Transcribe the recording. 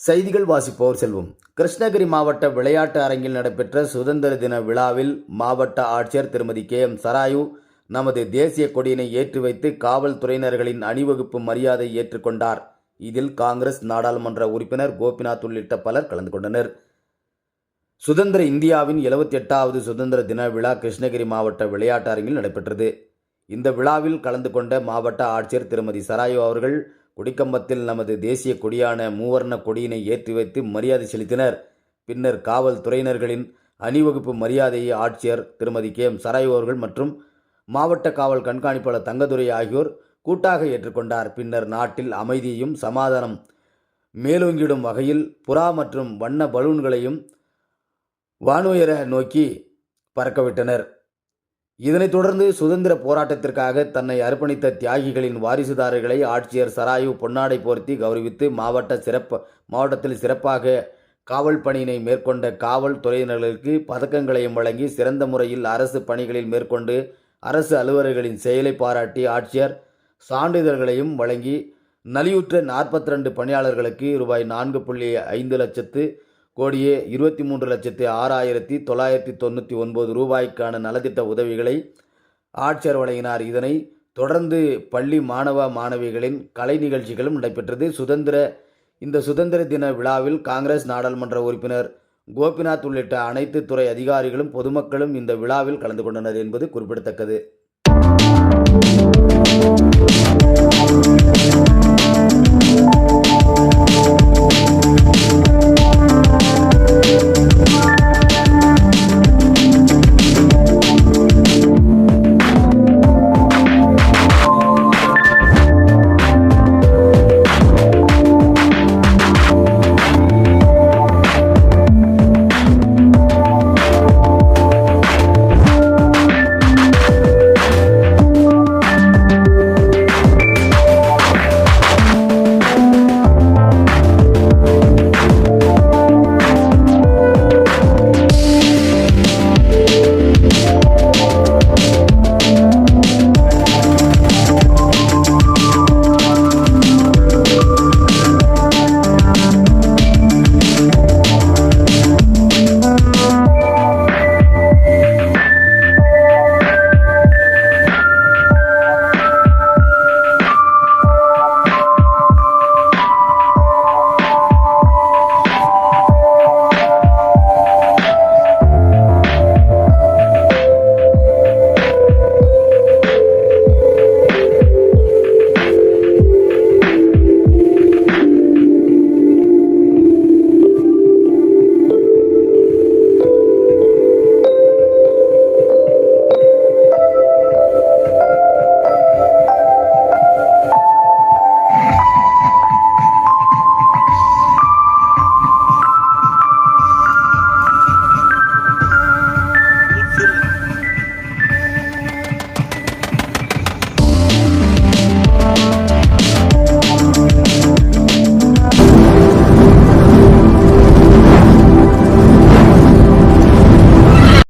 செய்திகள் வாசிப்போர் செல்வம். கிருஷ்ணகிரி மாவட்ட விளையாட்டு அரங்கில் நடைபெற்ற சுதந்திர தின விழாவில் மாவட்ட ஆட்சியர் திருமதி கே எம் சராயு நமது தேசிய கொடியினை ஏற்றி வைத்து காவல்துறையினர்களின் அணிவகுப்பு மரியாதை ஏற்றுக்கொண்டார். இதில் காங்கிரஸ் நாடாளுமன்ற உறுப்பினர் கோபிநாத் உள்ளிட்ட பலர் கலந்து கொண்டனர். சுதந்திர இந்தியாவின் எழுபத்தி எட்டாவது சுதந்திர தின விழா கிருஷ்ணகிரி மாவட்ட விளையாட்டு அரங்கில் நடைபெற்றது. இந்த விழாவில் கலந்து கொண்ட மாவட்ட ஆட்சியர் திருமதி சராயோ அவர்கள் கொடிக்கம்பத்தில் நமது தேசிய கொடியான மூவர்ண கொடியினை ஏற்றி வைத்து மரியாதை செலுத்தினர். பின்னர் காவல்துறையினர்களின் அணிவகுப்பு மரியாதையை ஆட்சியர் திருமதி கே. எம். சராயோ அவர்கள் மற்றும் மாவட்ட காவல் கண்காணிப்பாளர் தங்கதுரை ஆகியோர் கூட்டாக ஏற்றுக்கொண்டார். பின்னர் நாட்டில் அமைதியையும் சமாதானம் மேலோங்கிடும் வகையில் புறா மற்றும் வண்ண பலூன்களையும் வானுயரை நோக்கி பறக்கவிட்டனர். இதனைத் தொடர்ந்து சுதந்திர போராட்டத்திற்காக தன்னை அர்ப்பணித்த தியாகிகளின் வாரிசுதாரர்களை ஆட்சியர் சராயு பொன்னாடை போர்த்தி கௌரவித்து மாவட்ட சிறப்பு மாவட்டத்தில் சிறப்பாக காவல் பணியினை மேற்கொண்ட காவல்துறையினர்களுக்கு பதக்கங்களையும் வழங்கி சிறந்த முறையில் அரசு பணிகளில் மேற்கொண்டு அரசு அலுவலர்களின் செயலை பாராட்டி ஆட்சியர் சான்றிதழ்களையும் வழங்கி நலியுற்ற நாற்பத்தி ரெண்டு பணியாளர்களுக்கு ரூபாய் நான்கு புள்ளி ஐந்து லட்சத்து கோடியே இருபத்தி மூன்று லட்சத்து ஆறாயிரத்தி தொள்ளாயிரத்தி தொண்ணூற்றி ஒன்பது ரூபாய்க்கான நலத்திட்ட உதவிகளை ஆட்சியர் வழங்கினார். இதனை தொடர்ந்து பள்ளி மாணவ மாணவிகளின் கலை நிகழ்ச்சிகளும் நடைபெற்றது. சுதந்திர இந்த சுதந்திர தின விழாவில் காங்கிரஸ் நாடாளுமன்ற உறுப்பினர் கோபிநாத் உள்ளிட்ட அனைத்து துறை அதிகாரிகளும் பொதுமக்களும் இந்த விழாவில் கலந்து கொண்டனர் என்பது குறிப்பிடத்தக்கது.